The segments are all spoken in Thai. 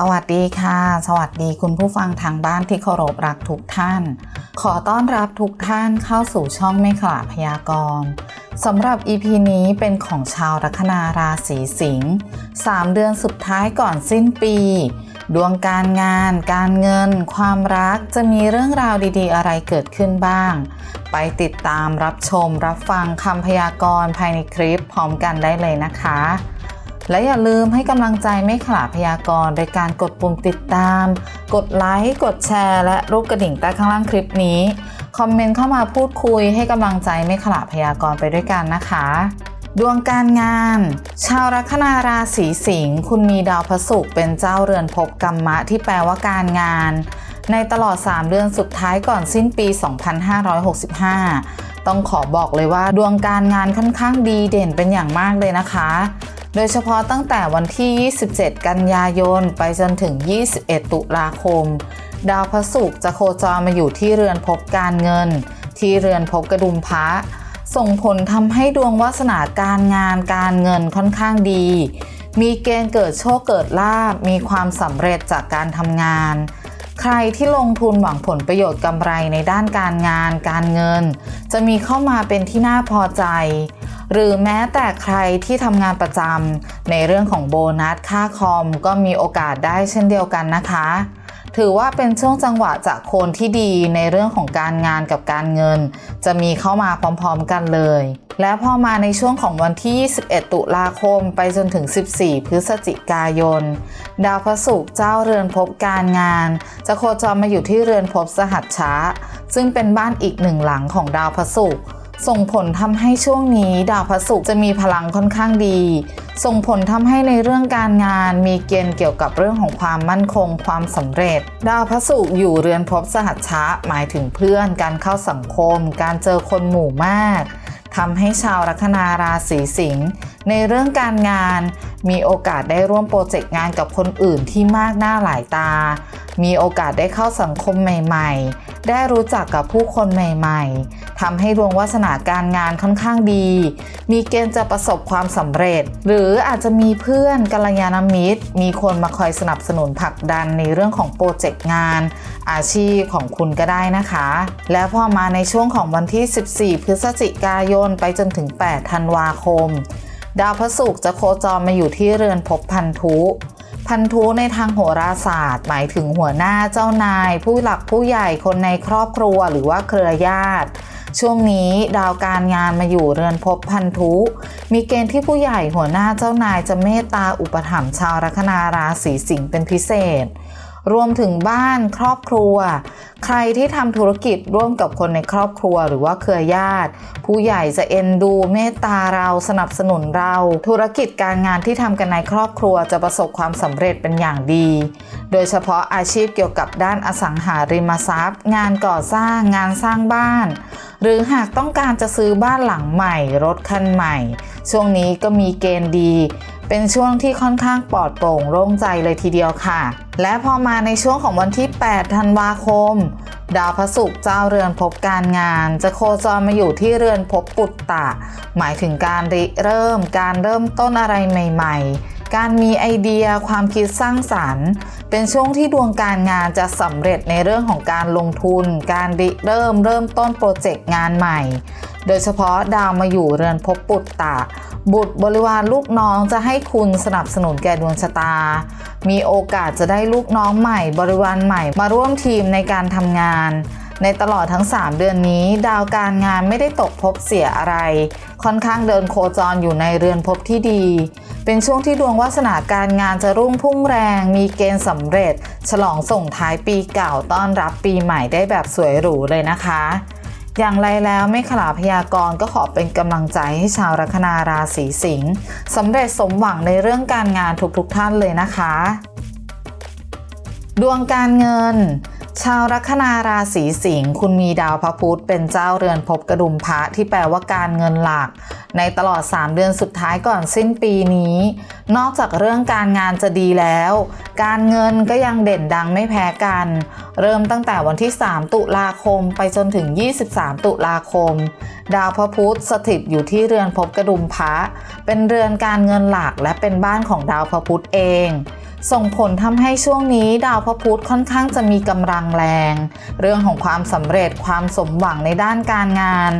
สวัสดีค่ะ สวัสดีคุณผู้ฟังทางบ้านที่เคารพรักทุกท่าน ขอต้อนรับทุกท่านเข้าสู่ช่องไม่ขลาพยากรณ์สำหรับ EP นี้เป็นของชาวลัคนาราศีสิงห์3เดือนสุดท้ายก่อนสิ้นปี ดวงการงาน การเงิน ความรักจะมีเรื่องราวดีๆ อะไรเกิดขึ้นบ้าง ไปติดตามรับชมรับฟังคำพยากรณ์ภายในคลิปพร้อมกันได้เลยนะคะ และอย่าลืมให้กำลังใจไม่ขลาพยากรณ์โดยการกดปุ่มติดตาม กดไลค์ กดแชร์ และรูปกระดิ่งใต้ข้างล่างคลิปนี้ คอมเมนต์เข้ามาพูดคุยให้กำลังใจไม่ขลาพยากรณ์ไปด้วยกันนะคะ ดวงการงาน ชาวลัคนาราศีสิงห์คุณมีดาวพระศุกร์เป็นเจ้าเรือนภพกรรมะที่แปลว่าการงาน ในตลอด 3 เดือนสุดท้ายก่อนสิ้นปี 2565 ต้องขอบอกเลยว่าดวงการงานค่อนข้างดีเด่นเป็นอย่างมากเลยนะคะ โดยเฉพาะตั้งแต่วันที่ 27 กันยายน ไปจนถึง 21 ตุลาคม ดาวพระศุกร์จะโคจรมาอยู่ที่เรือนภพการเงิน ที่เรือนภพกระดุมพระส่งผลทำให้ดวงวาสนาการงานการเงินค่อนข้างดี มีเกณฑ์เกิดโชคเกิดลาบมีความสำเร็จจากการทำงาน ใครที่ลงทุนหวังผลประโยชน์กำไรในด้านการงานการเงิน จะมีเข้ามาเป็นที่น่าพอใจ หรือแม้แต่ใครที่ทำงานประจำในเรื่องของโบนัสค่าคอมก็มีโอกาสได้เช่นเดียวกันนะคะ ถือว่าเป็นช่วงจังหวะจากโคนที่ดีในเรื่องของการงานกับการเงิน จะมีเข้ามาพร้อมๆกันเลย และพอมาในช่วงของวันที่ 21 ตุลาคมไปจนถึง 14 พฤศจิกายน ดาวพระศุกร์เจ้าเรือนภพการงาน จะโคจรมาอยู่ที่เรือนภพสหัชชะซึ่งเป็นบ้านอีกหนึ่งหลังของดาวพระศุกร์ ส่งผลทำให้ช่วงนี้ดาวพระศุกร์จะมีพลังค่อนข้างดี ส่งผลทำให้ในเรื่องการงานมีเกณฑ์เกี่ยวกับเรื่องของความมั่นคง ความสำเร็จ ดาวพระศุกร์อยู่เรือนภพสหัชชะหมายถึงเพื่อน การเข้าสังคม การเจอคนหมู่มากทำให้ชาวลัคนาราศีสิงห์ในเรื่องการงาน มีโอกาสได้ร่วมโปรเจกต์งานกับคนอื่นที่มากหน้าหลายตา มีโอกาสได้เข้าสังคมใหม่ ๆ ได้รู้จักกับผู้คนใหม่ๆทำให้ดวงวาสนาการงานค่อนข้างดี มีเกณฑ์จะประสบความสำเร็จ หรืออาจจะมีเพื่อนกัลยาณมิตร มีคนมาคอยสนับสนุนผลักดันในเรื่องของโปรเจกต์งาน อาชีพของคุณก็ได้นะคะ แล้วพอมาในช่วงของวันที่ 14 พฤศจิกายนไปจนถึง 8 ธันวาคม ดาวพระศุกร์จะโคจรมาอยู่ที่เรือนภพพันธุ พันธุในทางโหราศาสตร์ หมายถึงหัวหน้าเจ้านาย ผู้หลักผู้ใหญ่คนในครอบครัวหรือว่าเครือญาติ ช่วงนี้ดาวการงานมาอยู่เรือนภพพันธุ มีเกณฑ์ที่ผู้ใหญ่หัวหน้าเจ้านายจะเมตตาอุปถัมภ์ชาวลัคนาราศีสิงห์เป็นพิเศษ รวมถึงบ้านครอบครัว ใครที่ทำธุรกิจร่วมกับคนในครอบครัวหรือว่าเครือญาติ ผู้ใหญ่จะเอ็นดูเมตตาเราสนับสนุนเรา ธุรกิจการงานที่ทำกันในครอบครัวจะประสบความสำเร็จเป็นอย่างดี โดยเฉพาะอาชีพเกี่ยวกับด้านอสังหาริมทรัพย์ งานก่อสร้างงานสร้างบ้าน หรือหากต้องการจะซื้อบ้านหลังใหม่ รถคันใหม่ ช่วงนี้ก็มีเกณฑ์ดี เป็นช่วงที่ค่อนข้างปลอดโปร่งโล่งใจเลยทีเดียวค่ะ และพอมาในช่วงของวันที่ 8 ธันวาคม ดาวพระศุกร์เจ้าเรือนภพการงาน จะโคจรมาอยู่ที่เรือนภพปุตตะ หมายถึงการริเริ่มการเริ่มต้นอะไรใหม่ ๆ การมีไอเดียความคิดสร้างสรรค์ เป็นช่วงที่ดวงการงานจะสำเร็จในเรื่องของการลงทุน การริเริ่มเริ่มต้นโปรเจกต์งานใหม่ โดยเฉพาะดาวมาอยู่เรือนภพปุตตะ บุตรบริวารลูกน้องจะให้คุณสนับสนุนแก่ดวงชะตา มีโอกาสจะได้ลูกน้องใหม่ บริวารใหม่ มาร่วมทีมในการทำงาน ในตลอดทั้ง 3 เดือนนี้ ดาวการงานไม่ได้ตกภพเสียอะไร ค่อนข้างเดินโคจรอยู่ในเรือนภพที่ดี เป็นช่วงที่ดวงวาสนาการงานจะรุ่งพุ่งแรง มีเกณฑ์สำเร็จ ฉลองส่งท้ายปีเก่าต้อนรับปีใหม่ได้แบบสวยหรูเลยนะคะ อย่างไรแล้วไม่ขลาพยากรณ์ก็ขอเป็นกำลังใจให้ชาวลัคนาราศีสิงห์สำเร็จสมหวังในเรื่องการงานทุกๆทท่านเลยนะคะ ดวงการเงิน ชาวลัคนาราศีสิงห์คุณมีดาวพระพุธเป็นเจ้าเรือนภพกระดุมพระที่แปลว่าการเงินหลัก ในตลอด 3 เดือนสุดท้ายก่อนสิ้นปีนี้ นอกจากเรื่องการงานจะดีแล้ว การเงินก็ยังเด่นดังไม่แพ้กัน เริ่มตั้งแต่วันที่ 3 ตุลาคมไปจนถึง 23 ตุลาคม ดาวพระพุธสถิตอยู่ที่เรือนภพกระดุมพระเป็นเรือนการเงินหลักและเป็นบ้านของดาวพระพุธเอง ส่งผลทำให้ช่วงนี้ดาวพระพุธค่อนข้างจะมีกำลังแรง เรื่องของความสำเร็จความสมหวังในด้านการงาน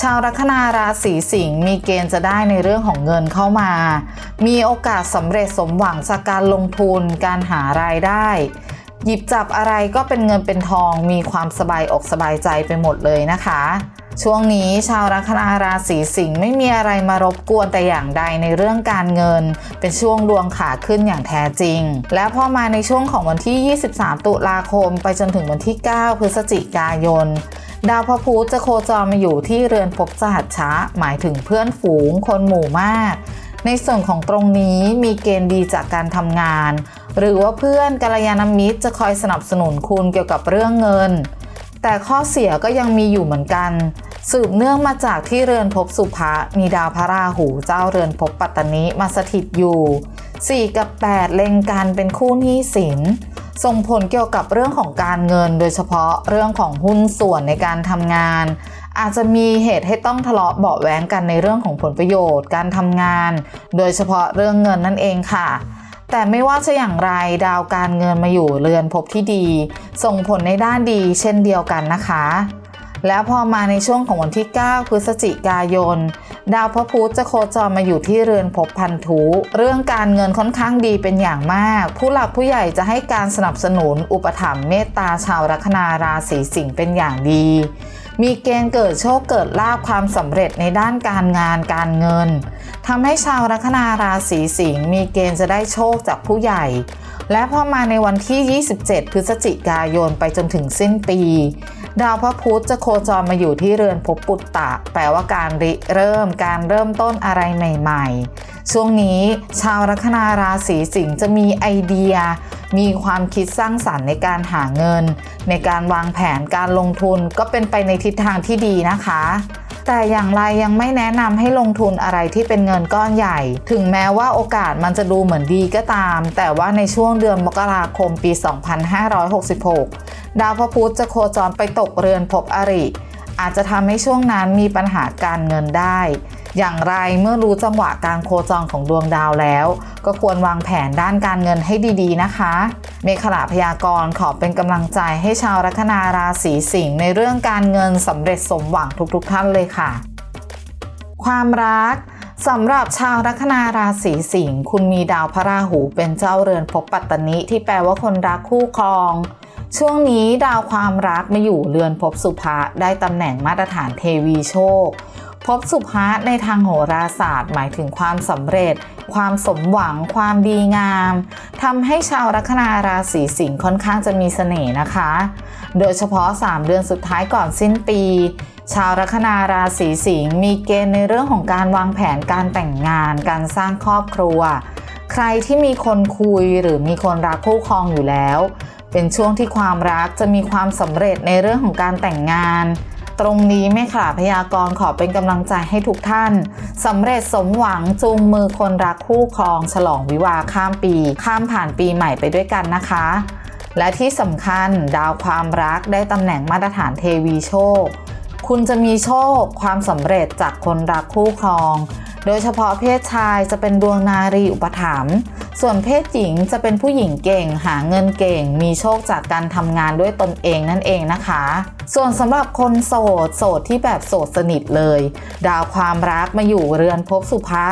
ชาวลัคนาราศีสิงห์มีเกณฑ์จะได้ในเรื่องของเงินเข้ามา มีโอกาสสำเร็จสมหวังจากการลงทุนการหารายได้ หยิบจับอะไรก็เป็นเงินเป็นทอง มีความสบายอกสบายใจไปหมดเลยนะคะ ช่วงนี้ชาวลัคนาราศีสิงห์ไม่มีอะไรมารบกวนแต่อย่างใดในเรื่องการเงิน เป็นช่วงดวงขาขึ้นอย่างแท้จริง และพอมาในช่วงของวันที่ 23 ตุลาคม ไปจนถึงวันที่ 9 พฤศจิกายนดาวพระพุธจะโคจรมาอยู่ที่เรือนภพสหัชชะ หมายถึงเพื่อนฝูงคนหมู่มาก ในส่วนของตรงนี้มีเกณฑ์ดีจากการทำงาน หรือว่าเพื่อนกัลยาณมิตรจะคอยสนับสนุนคุณเกี่ยวกับเรื่องเงิน แต่ข้อเสียก็ยังมีอยู่เหมือนกัน สืบเนื่องมาจากที่เรือนภพสุภะมีดาวพระราหูเจ้าเรือนภพปัตตนิมาสถิตอยู่ 4 กับ 8 เล็งกันเป็นคู่หนี้สิน ส่งผลเกี่ยวกับเรื่องของการเงิน โดยเฉพาะเรื่องของหุ้นส่วนในการทำงาน อาจจะมีเหตุให้ต้องทะเลาะเบาะแว้งกันในเรื่องของผลประโยชน์ การทำงาน โดยเฉพาะเรื่องเงินนั่นเองค่ะ แต่ไม่ว่าจะอย่างไรดาวการเงินมาอยู่เรือนภพที่ดี ส่งผลในด้านดีเช่นเดียวกันนะคะ แล้วพอมาในช่วงของวันที่ 9 พฤศจิกายน ดาวพระพุธจะโคจรมาอยู่ที่เรือนภพพันธุ เรื่องการเงินค่อนข้างดีเป็นอย่างมาก ผู้หลักผู้ใหญ่จะให้การสนับสนุนอุปถัมภ์เมตตาชาวลัคนาราศีสิงห์เป็นอย่างดี มีเกณฑ์เกิดโชคเกิดลาภความสำเร็จในด้านการงานการเงินทำให้ชาวลัคนาราศีสิงห์มีเกณฑ์จะได้โชคจากผู้ใหญ่ และพอมาในวันที่ 27 พฤศจิกายนไปจนถึงสิ้นปี ดาวพระพุธจะโคจรมาอยู่ที่เรือนภพปุตตะ แปลว่าการริเริ่มการเริ่มต้นอะไรใหม่ ๆ ช่วงนี้ชาวลัคนาราศีสิงห์จะมีไอเดีย มีความคิดสร้างสรรค์ในการหาเงิน ในการวางแผนการลงทุนก็เป็นไปในทิศทางที่ดีนะคะ แต่อย่างไรยังไม่แนะนำให้ลงทุนอะไรที่เป็นเงินก้อนใหญ่ ถึงแม้ว่าโอกาสมันจะดูเหมือนดีก็ตาม แต่ว่าในช่วงเดือนมกราคมปี 2566 ดาวพระพุธจะโคจรไปตกเรือนภพอริ อาจจะทำให้ช่วงนั้นมีปัญหาการเงินได้ อย่างไรเมื่อรู้จังหวะการโคจรของดวงดาวแล้ว ก็ควรวางแผนด้านการเงินให้ดีๆนะคะ เมขลาพยากรณ์ขอเป็นกำลังใจให้ชาวลัคนาราศีสิงห์ในเรื่องการเงินสำเร็จสมหวังทุกๆท่านเลยค่ะ ความรักสำหรับชาวลัคนาราศีสิงห์คุณมีดาวพระราหูเป็นเจ้าเรือนภพปัตตนิที่แปลว่าคนรักคู่ครอง ช่วงนี้ดาวความรักมาอยู่เรือนภพสุภะได้ตำแหน่งมาตรฐานเทวีโชค ภพสุภะในทางโหราศาสตร์ หมายถึงความสำเร็จ ความสมหวัง ความดีงามทำให้ชาวลัคนาราศีสิงห์ค่อนข้างจะมีเสน่ห์นะคะ โดยเฉพาะ 3 เดือนสุดท้ายก่อนสิ้นปี ชาวลัคนาราศีสิงห์มีเกณฑ์ในเรื่องของการวางแผนการแต่งงาน การสร้างครอบครัว ใครที่มีคนคุยหรือมีคนรักคู่ครองอยู่แล้ว เป็นช่วงที่ความรักจะมีความสำเร็จในเรื่องของการแต่งงาน ตรงนี้แม่ขลาพยากรณ์ขอเป็นกำลังใจให้ทุกท่านสำเร็จสมหวังจูงมือคนรักคู่ครอง ฉลองวิวาข้ามปี ข้ามผ่านปีใหม่ไปด้วยกันนะคะ และที่สำคัญดาวความรักได้ตำแหน่งมาตรฐานเทวีโชค คุณจะมีโชคความสำเร็จจากคนรักคู่ครอง โดยเฉพาะเพศชายจะเป็นดวงนารีอุปถัมภ์ ส่วนเพศหญิงจะเป็นผู้หญิงเก่ง หาเงินเก่ง มีโชคจากการทำงานด้วยตนเองนั่นเองนะคะ ส่วนสำหรับคนโสด โสดที่แบบโสดสนิทเลย ดาวความรักมาอยู่เรือนภพสุภะ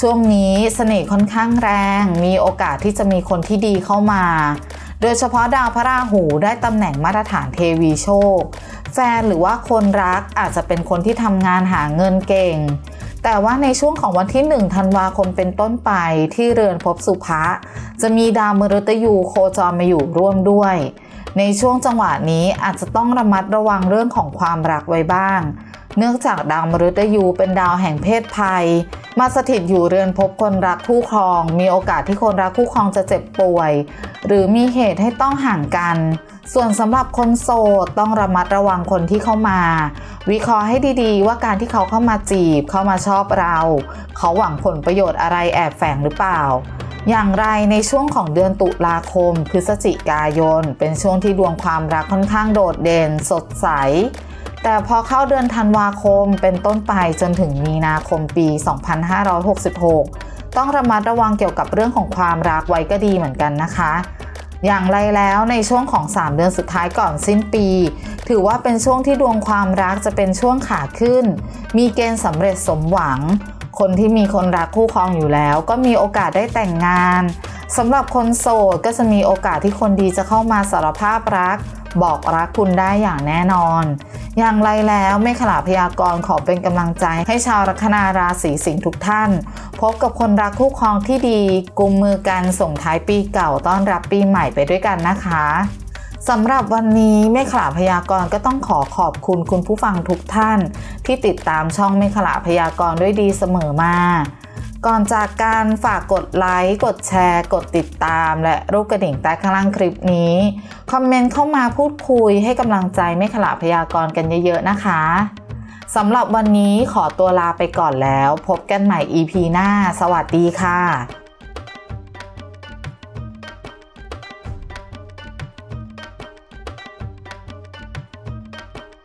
ช่วงนี้เสน่ห์ค่อนข้างแรง มีโอกาสที่จะมีคนที่ดีเข้ามา โดยเฉพาะดาวพระราหูได้ตำแหน่งมาตรฐานเทวีโชค แฟนหรือว่าคนรักอาจจะเป็นคนที่ทำงานหาเงินเก่ง แต่ว่าในช่วงของวันที่ 1 ธันวาคมเป็นต้นไปที่เรือนภพสุภะจะมีดาวมฤตยูโคจรมาอยู่ร่วมด้วย ในช่วงจังหวะนี้อาจจะต้องระมัดระวังเรื่องของความรักไว้บ้าง เนื่องจากดาวมฤตยูเป็นดาวแห่งเพศภัย มาสถิตอยู่เรือนภพคนรักคู่ครอง มีโอกาสที่คนรักคู่ครองจะเจ็บป่วย หรือมีเหตุให้ต้องห่างกัน ส่วนสำหรับคนโสดต้องระมัดระวังคนที่เข้ามา วิเคราะห์ให้ดีๆ ว่าการที่เขาเข้ามาจีบเข้ามาชอบเรา เขาหวังผลประโยชน์อะไรแอบแฝงหรือเปล่าอย่างไรในช่วงของเดือนตุลาคม พฤศจิกายน เป็นช่วงที่ดวงความรักค่อนข้างโดดเด่น สดใส แต่พอเข้าเดือนธันวาคมเป็นต้นไปจนถึงมีนาคมปี 2566 ต้องระมัดระวังเกี่ยวกับเรื่องของความรักไว้ก็ดีเหมือนกันนะคะ อย่างไรแล้วในช่วงของ 3 เดือนสุดท้ายก่อนสิ้นปี ถือว่าเป็นช่วงที่ดวงความรักจะเป็นช่วงขาขึ้น มีเกณฑ์สำเร็จสมหวัง คนที่มีคนรักคู่ครองอยู่แล้ว ก็มีโอกาสได้แต่งงาน สำหรับคนโสดก็จะมีโอกาสที่คนดีจะเข้ามาสารภาพรัก บอกรักคุณได้อย่างแน่นอน อย่างไรแล้วเมฆขลาพยากรณ์ขอเป็นกำลังใจให้ชาวลัคนาราศีสิงห์ทุกท่าน พบกับคนรักคู่ครองที่ดีกุมมือกันส่งท้ายปีเก่าต้อนรับปีใหม่ไปด้วยกันนะคะสำหรับวันนี้เมฆขลาพยากรณ์ก็ต้องขอขอบคุณคุณผู้ฟังทุกท่าน ที่ติดตามช่องเมฆขลาพยากรณ์ด้วยดีเสมอมา ก่อนจากการฝากกดไลค์ กดแชร์ กดติดตาม และรูปกระดิ่งใต้ข้างล่างคลิปนี้ คอมเมนต์เข้ามาพูดคุยให้กำลังใจไม่ขลาพยากรณ์กันเยอะๆนะคะสำหรับวันนี้ขอตัวลาไปก่อนแล้ว พบกันใหม่ EP หน้า สวัสดีค่ะ